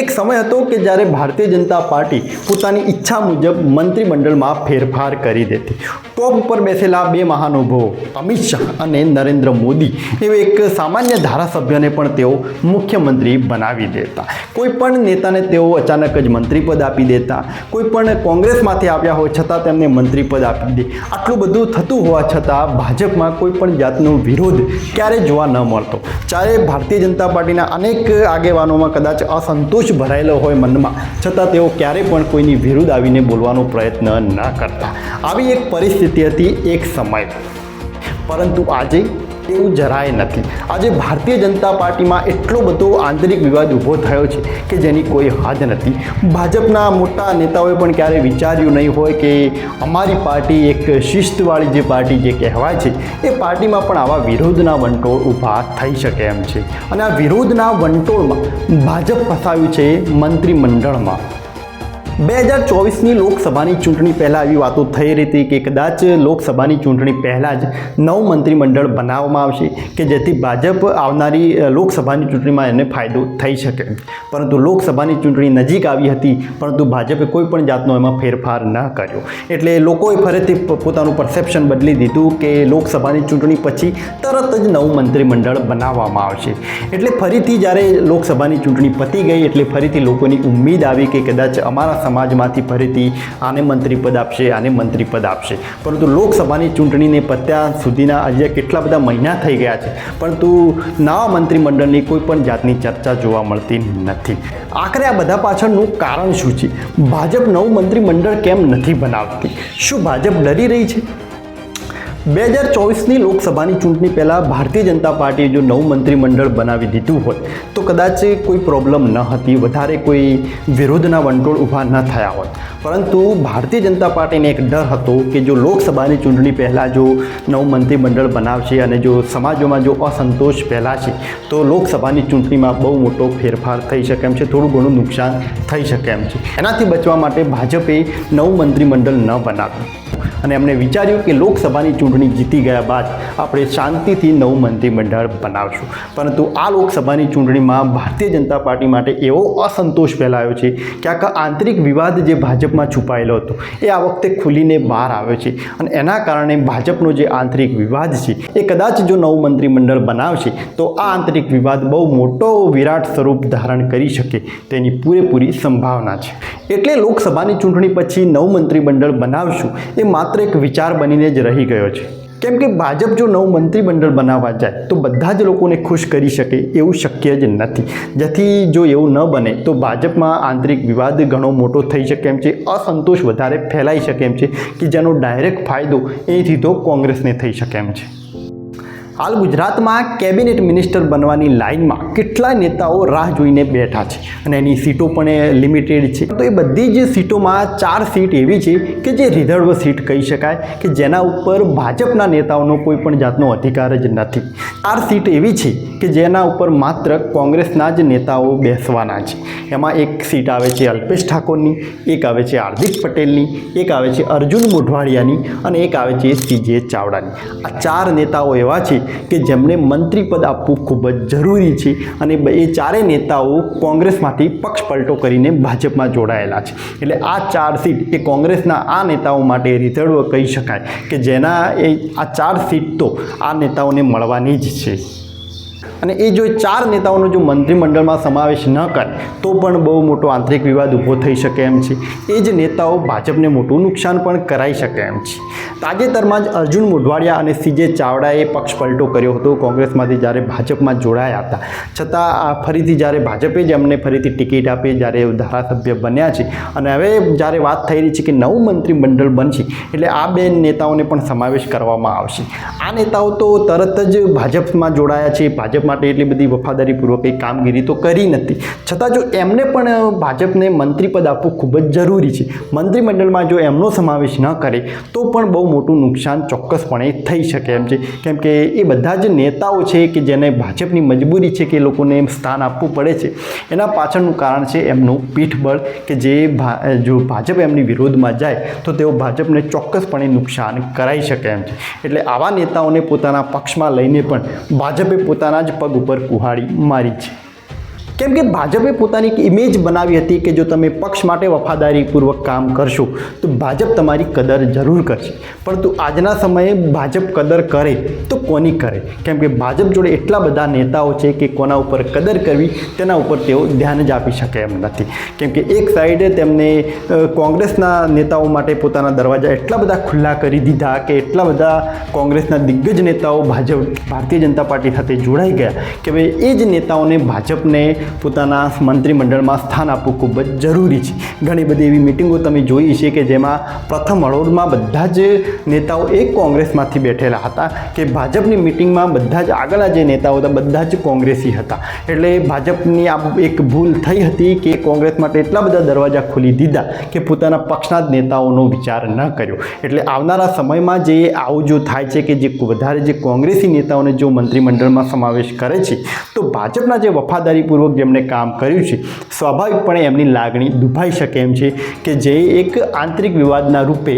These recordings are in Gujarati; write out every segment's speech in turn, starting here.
એક સમય હતો કે જ્યારે ભારતીય જનતા પાર્ટી પોતાની ઈચ્છા મુજબ મંત્રીમંડળમાં ફેરફાર કરી દેતી. ટોપ ઉપર બેસેલા બે મહાનુભાવો, અમિત શાહ અને નરેન્દ્ર મોદી, એવા એક સામાન્ય ધારાસભ્યને પણ તેઓ મુખ્યમંત્રી બનાવી દેતા. કોઈ પણ નેતાને તેઓ અચાનક જ મંત્રીપદ આપી દેતા. કોઈ પણ કોંગ્રેસમાંથી આવ્યા હોય છતાં તેમને મંત્રીપદ આપી દે. આટલું બધું થતું હોવા છતાં ભાજપમાં કોઈ પણ જાતનો વિરોધ ક્યારેય જોવા ન મળતો. જ્યારે ભારતીય જનતા પાર્ટીના અનેક આગેવાનોમાં કદાચ અસંતોષ ભરાયેલો હોય મનમાં. છતાં તેઓ ક્યારેય પણ કોઈની વિરુદ્ધ આવીને બોલવાનો પ્રયત્ન ન કરતા. આવી એક પરિસ્થિતિ હતી એક સમય. પરંતુ આજે એવું જરાય નથી. આજે ભારતીય જનતા પાર્ટીમાં એટલો બધો આંતરિક વિવાદ ઊભો થયો છે કે જેની કોઈ હદ નથી. ભાજપના મોટા નેતાઓએ પણ ક્યારેય વિચાર્યું નહીં હોય કે અમારી પાર્ટી એક શિસ્તવાળી જે પાર્ટી જે કહેવાય છે, એ પાર્ટીમાં પણ આવા વિરોધના વંટોળ ઊભા થઈ શકે એમ છે. અને આ વિરોધના વંટોળમાં ભાજપ ફસાયું છે મંત્રીમંડળમાં. બે હજાર ચોવીસની લોકસભાની ચૂંટણી પહેલાં એવી વાતો થઈ રહી હતી કે કદાચ લોકસભાની ચૂંટણી પહેલાં જ નવું મંત્રીમંડળ બનાવવામાં આવશે કે જેથી ભાજપ આવનારી લોકસભાની ચૂંટણીમાં એને ફાયદો થઈ શકે. પરંતુ લોકસભાની ચૂંટણી નજીક આવી હતી, પરંતુ ભાજપે કોઈ પણ જાતનો એમાં ફેરફાર ન કર્યો. એટલે લોકોએ ફરીથી પોતાનું પરસેપ્શન બદલી દીધું કે લોકસભાની ચૂંટણી પછી તરત જ નવું મંત્રીમંડળ બનાવવામાં આવશે. એટલે ફરીથી જ્યારે લોકસભાની ચૂંટણી પતી ગઈ, એટલે ફરીથી લોકોની ઉમ્મીદ આવી કે કદાચ અમારા સમાજમાંથી ફરીથી આને મંત્રીપદ આપશે, આને મંત્રીપદ આપશે. પરંતુ લોકસભાની ચૂંટણીને પત્યા સુધીના હજી કેટલા બધા મહિના થઈ ગયા છે, પરંતુ નવા મંત્રીમંડળની કોઈ પણ જાતની ચર્ચા જોવા મળતી નથી. આખરે આ બધા પાછળનું કારણ શું છે? ભાજપ નવું મંત્રીમંડળ કેમ નથી બનાવતી? શું ભાજપ ડરી રહી છે? બે હજાર ચોવીસની લોકસભાની ચૂંટણી પહેલાં ભારતીય જનતા પાર્ટીએ જો નવું મંત્રીમંડળ બનાવી દીધું હોય તો કદાચ કોઈ પ્રોબ્લેમ ન હતી, વધારે કોઈ વિરોધના વંટોળ ઊભા ન થયા હોત. પરંતુ ભારતીય જનતા પાર્ટીને એક ડર હતો કે જો લોકસભાની ચૂંટણી પહેલાં જો નવું મંત્રીમંડળ બનાવશે અને જો સમાજોમાં જો અસંતોષ ફેલાશે, તો લોકસભાની ચૂંટણીમાં બહુ મોટો ફેરફાર થઈ શકે એમ છે, થોડું ઘણું નુકસાન થઈ શકે એમ છે. એનાથી બચવા માટે ભાજપે નવું મંત્રીમંડળ ન બનાવ્યું. અને એમણે વિચાર્યું કે લોકસભાની ચૂંટણી જીતી ગયા બાદ આપણે શાંતિથી નવું મંત્રીમંડળ બનાવશું. પરંતુ આ લોકસભાની ચૂંટણીમાં ભારતીય જનતા પાર્ટી માટે એવો અસંતોષ ફેલાયો છે કે આખા આંતરિક વિવાદ જે ભાજપમાં છુપાયેલો હતો, એ આ વખતે ખુલીને બહાર આવ્યો છે. અને એના કારણે ભાજપનો જે આંતરિક વિવાદ છે, એ કદાચ જો નવું મંત્રીમંડળ બનાવશે, તો આ આંતરિક વિવાદ બહુ મોટો વિરાટ સ્વરૂપ ધારણ કરી શકે તેની પૂરેપૂરી સંભાવના છે. એટલે લોકસભાની ચૂંટણી પછી નવું મંત્રીમંડળ બનાવશું, એ માત્ર એક વિચાર બનીને જ રહી ગયો છે. કેમ કે ભાજપ જો નવું મંત્રીમંડળ બનાવવા જાય, તો બધા જ લોકોને ખુશ કરી શકે એવું શક્ય જ નથી. જેથી જો એવું ન બને, તો ભાજપમાં આંતરિક વિવાદ ઘણો મોટો થઈ શકે એમ છે, અસંતોષ વધારે ફેલાઈ શકે એમ છે, કે જેનો ડાયરેક્ટ ફાયદો એથી તો કોંગ્રેસને થઈ શકે એમ છે. હાલ ગુજરાતમાં કેબિનેટ મિનિસ્ટર બનવાની લાઇનમાં કેટલા નેતાઓ રાહ જોઈને બેઠા છે અને એની સીટો પણ લિમિટેડ છે. તો એ બધી જ સીટોમાં ચાર સીટ એવી છે કે જે રિઝર્વ સીટ કહી શકાય કે જેના ઉપર ભાજપના નેતાઓનો કોઈ પણ જાતનો અધિકાર જ નથી. ચાર સીટ એવી છે કે જેના ઉપર માત્ર કોંગ્રેસના જ નેતાઓ બેસવાના છે. એમાં એક સીટ આવે છે અલ્પેશ ઠાકોરની, એક આવે છે હાર્દિક પટેલની, એક આવે છે અર્જુન મોઢવાડિયાની અને એક આવે છે સીજે ચાવડાની. આ ચાર નેતાઓ એવા છે કે જેમને મંત્રીપદ આપવું ખૂબ જ જરૂરી છે અને એ ચારેય નેતાઓ કોંગ્રેસમાંથી પક્ષ પલટો કરીને ભાજપમાં જોડાયેલા છે. એટલે આ ચાર સીટ એ કોંગ્રેસના આ નેતાઓ માટે રિઝર્વ કહી શકાય કે જેના એ આ ચાર સીટ તો આ નેતાઓને મળવાની જ છે. અને એ જો ચાર નેતાઓનો જો મંત્રીમંડળમાં સમાવેશ ન કરે, તો પણ બહુ મોટો આંતરિક વિવાદ ઊભો થઈ શકે એમ છે. એ જ નેતાઓ ભાજપને મોટું નુકસાન પણ કરાઈ શકે એમ છે. તાજેતરમાં જ અર્જુન મોઢવાડિયા અને સીજે ચાવડાએ પક્ષ પલટો કર્યો હતો. કોંગ્રેસમાંથી જ્યારે ભાજપમાં જોડાયા હતા, છતાં આ ફરીથી જ્યારે ભાજપે જ એમને ફરીથી ટિકિટ આપી, જ્યારે ધારાસભ્ય બન્યા છે અને હવે જ્યારે વાત થઈ રહી છે કે નવું મંત્રીમંડળ બનશે, એટલે આ બે નેતાઓને પણ સમાવેશ કરવામાં આવશે. આ નેતાઓ તો તરત જ ભાજપમાં જોડાયા છે, ભાજપ માટે એટલી બધી વફાદારીપૂર્વક એ કામગીરી તો કરી નથી. છતાં જો એમને પણ ભાજપને મંત્રીપદ આપવું ખૂબ જ જરૂરી છે. મંત્રીમંડળમાં જો એમનો સમાવેશ ન કરે, તો પણ બહુ મોટું નુકસાન ચોક્કસપણે થઈ શકે એમ છે. કેમ કે એ બધા જ નેતાઓ છે કે જેને ભાજપની મજબૂરી છે કે લોકોને એમ સ્થાન આપવું પડે છે, એના પાછળનું કારણ છે એમનું પીઠબળ કે જે જો ભાજપ એમની વિરોધમાં જાય, તો તેઓ ભાજપને ચોક્કસપણે નુકસાન કરાઈ શકે એમ છે. એટલે આવા નેતાઓને પોતાના પક્ષમાં લઈને પણ ભાજપે પોતાના જ પગ ઉપર કુહાડી મારી છે. કેમ કે ભાજપે પોતાની એક ઇમેજ બનાવી હતી કે જો તમે પક્ષ માટે વફાદારીપૂર્વક કામ કરશો, તો ભાજપ તમારી કદર જરૂર કરશે. પરંતુ આજના સમયે ભાજપ કદર કરે, તો કોની કરે? કેમ કે ભાજપ જોડે એટલા બધા નેતાઓ છે કે કોના ઉપર કદર કરવી, તેના ઉપર તેઓ ધ્યાન જ આપી શકે એમ નથી. કેમ કે એક સાઈડે તેમને કોંગ્રેસના નેતાઓ માટે પોતાના દરવાજા એટલા બધા ખુલ્લા કરી દીધા કે એટલા બધા કોંગ્રેસના દિગ્ગજ નેતાઓ ભાજપ, ભારતીય જનતા પાર્ટી સાથે જોડાઈ ગયા કે ભાઈ, એ જ નેતાઓને ભાજપને પોતાના મંત્રીમંડળમાં સ્થાન આપવું ખૂબ જ જરૂરી છે. ઘણી બધી એવી મિટિંગો તમે જોઈ છે કે જેમાં પ્રથમ હરોળમાં બધા જ નેતાઓ એક કોંગ્રેસમાંથી બેઠેલા હતા કે ભાજપની મિટિંગમાં બધા જ આગળના જે નેતાઓ હતા, બધા જ કોંગ્રેસી હતા. એટલે ભાજપની આ એક ભૂલ થઈ હતી કે કોંગ્રેસ માટે એટલા બધા દરવાજા ખોલી દીધા કે પોતાના પક્ષના જ નેતાઓનો વિચાર ન કર્યો. એટલે આવનારા સમયમાં જે આવું જો થાય છે કે જે વધારે જે કોંગ્રેસી નેતાઓને જો મંત્રીમંડળમાં સમાવેશ કરે છે, તો ભાજપના જે વફાદારીપૂર્વક જેમણે કામ કર્યું છે, સ્વાભાવિકપણે એમની લાગણી દુભાઈ શકે એમ છે કે જે એક આંતરિક વિવાદના રૂપે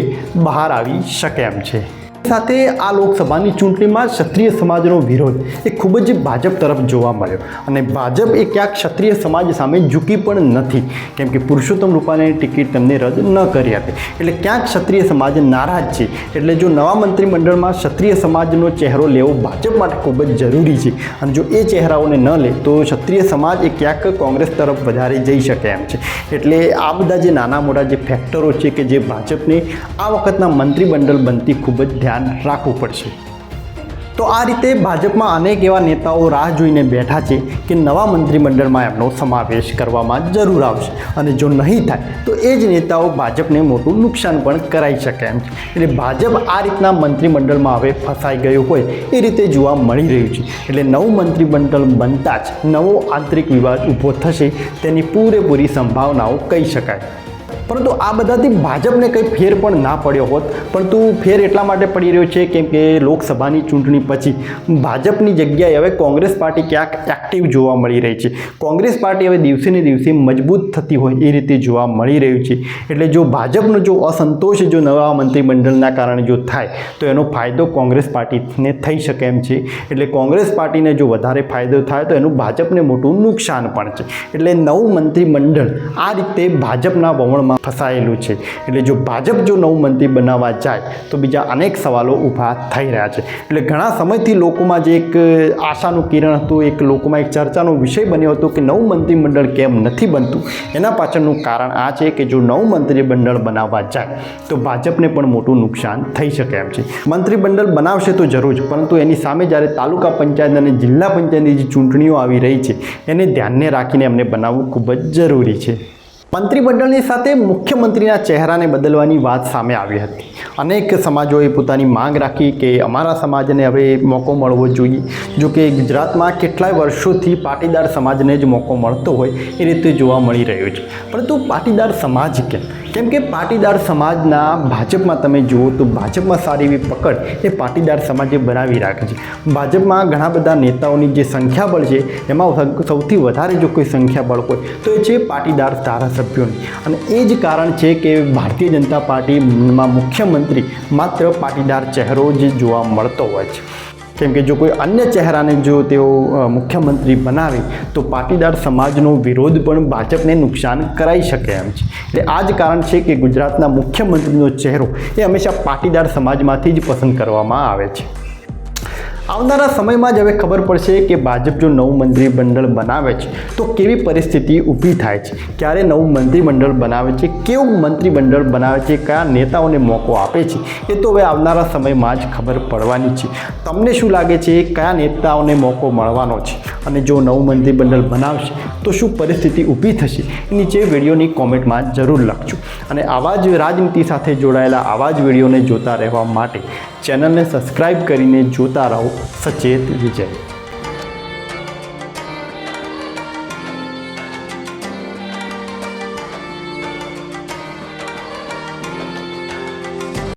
બહાર આવી શકે એમ છે. સાથે આ લોકસભાની ચૂંટણીમાં ક્ષત્રિય સમાજનો વિરોધ એ ખૂબ જ ભાજપ તરફ જોવા મળ્યો. અને ભાજપ એ ક્યાંક ક્ષત્રિય સમાજ સામે ઝૂકી પણ નથી. કેમ કે પુરુષોત્તમ રૂપાલાની ટિકિટ તેમને રદ ન કરી હતી. એટલે ક્યાંક ક્ષત્રિય સમાજ નારાજ છે. એટલે જો નવા મંત્રીમંડળમાં ક્ષત્રિય સમાજનો ચહેરો લેવો ભાજપ માટે ખૂબ જ જરૂરી છે. અને જો એ ચહેરાઓને ન લે, તો ક્ષત્રિય સમાજ એ ક્યાંક કોંગ્રેસ તરફ વધારે જઈ શકે એમ છે. એટલે આ બધા જે નાના મોટા જે ફેક્ટરો છે કે જે ભાજપને આ વખતના મંત્રીમંડળ બનતી ખૂબ જ ધ્યાન રાખવું પડશે. તો આ રીતે ભાજપમાં અનેક એવા નેતાઓ રાહ જોઈને બેઠા છે કે નવા મંત્રીમંડળમાં એમનો સમાવેશ કરવામાં જરૂર આવશે. અને જો નહીં થાય, તો એ જ નેતાઓ ભાજપને મોટું નુકસાન પણ કરાઈ શકે એમ. છે એટલે ભાજપ આ રીતના મંત્રીમંડળમાં હવે ફસાઈ ગયું હોય, એ રીતે જોવા મળી રહ્યું છે. એટલે નવું મંત્રીમંડળ બનતા જ નવો આંતરિક વિવાદ ઊભો થશે, તેની પૂરેપૂરી સંભાવનાઓ કહી શકાય. પરંતુ આ બધાથી ભાજપને કંઈ ફેર પણ ના પડ્યો હોત. પરંતુ ફેર એટલા માટે પડી રહ્યો છે કેમ કે લોકસભાની ચૂંટણી પછી ભાજપની જગ્યાએ હવે કોંગ્રેસ પાર્ટી ક્યાંક એક્ટિવ જોવા મળી રહી છે. કોંગ્રેસ પાર્ટી હવે દિવસે ને દિવસે મજબૂત થતી હોય એ રીતે જોવા મળી રહ્યું છે. એટલે જો ભાજપનો જો અસંતોષ જો નવા મંત્રીમંડળના કારણે જો થાય, તો એનો ફાયદો કોંગ્રેસ પાર્ટીને થઈ શકે એમ છે. એટલે કોંગ્રેસ પાર્ટીને જો વધારે ફાયદો થાય, તો એનું ભાજપને મોટું નુકસાન પણ છે. એટલે નવું મંત્રીમંડળ આ રીતે ભાજપના વમણમાં ફસાયેલું છે. એટલે જો ભાજપ જો નવું મંત્રી બનાવવા જાય, તો બીજા અનેક સવાલો ઊભા થઈ રહ્યા છે. એટલે ઘણા સમયથી લોકોમાં જે એક આશાનું કિરણ હતું, એક લોકોમાં એક ચર્ચાનો વિષય બન્યો હતો કે નવું મંત્રીમંડળ કેમ નથી બનતું. એના પાછળનું કારણ આ છે કે જો નવું મંત્રીમંડળ બનાવવા જાય, તો ભાજપને પણ મોટું નુકસાન થઈ શકે એમ છે. મંત્રીમંડળ બનાવશે તો જરૂર જ, પરંતુ એની સામે જ્યારે તાલુકા પંચાયત અને જિલ્લા પંચાયતની જે ચૂંટણીઓ આવી રહી છે, એને ધ્યાનને રાખીને એમને બનાવવું ખૂબ જ જરૂરી છે. મંત્રીમંડળની સાથે મુખ્યમંત્રીના ચહેરાને બદલવાની વાત સામે આવી હતી. અનેક સમાજોએ પોતાની માંગ રાખી કે અમારા સમાજને હવે મોકો મળવો જોઈએ. જો કે ગુજરાતમાં કેટલાય વર્ષોથી પાટીદાર સમાજને જ મોકો મળતો હોય એ રીતે જોવા મળી રહ્યો છે. પરંતુ પાટીદાર સમાજ કેમ? કેમ કે પાટીદાર સમાજના ભાજપમાં તમે જુઓ તો ભાજપમાં સારી એવી પકડ એ પાટીદાર સમાજે બનાવી રાખે છે. ભાજપમાં ઘણા બધા નેતાઓની જે સંખ્યાબળ છે, એમાં સૌથી વધારે જો કોઈ સંખ્યાબળ હોય, તો એ છે પાટીદાર ધારાસભ્યોની. અને એ જ કારણ છે કે ભારતીય જનતા પાર્ટીમાં મુખ્યમંત્રી માત્ર પાટીદાર ચહેરો જ જોવા મળતો હોય છે. કેમ કે જો કોઈ અન્ય ચહેરાને જો તેઓ મુખ્યમંત્રી બનાવે, તો પાટીદાર સમાજનો વિરોધ પણ ભાજપને નુકસાન કરાઈ શકે એમ છે. એટલે આ જ કારણ છે કે ગુજરાતના મુખ્યમંત્રીનો ચહેરો એ હંમેશા પાટીદાર સમાજમાંથી જ પસંદ કરવામાં આવે છે. આવનારા સમયમાં જ હવે ખબર પડશે કે ભાજપ જો નવું મંત્રીમંડળ બનાવે છે. તો કેવી પરિસ્થિતિ ઊભી થાય છે? ક્યારે નવું મંત્રીમંડળ બનાવે છે? કેવું મંત્રીમંડળ બનાવે છે? કયા નેતાઓને મોકો આપે છે? એ તો હવે આવનારા સમયમાં જ ખબર પડવાની છે. તમને શું લાગે છે? કયા નેતાઓને મોકો મળવાનો છે? અને જો નવું મંત્રીમંડળ બનાવશે, તો શું પરિસ્થિતિ ઊભી થશે? નીચે વિડીયોની કોમેન્ટમાં જરૂર લખજો. અને આવા જ રાજનીતિ સાથે જોડાયેલા આવા જ વિડીયોને જોતા રહેવા માટે ચેનલને સબસ્ક્રાઈબ કરીને જોતા રહો. સચેત વિજય.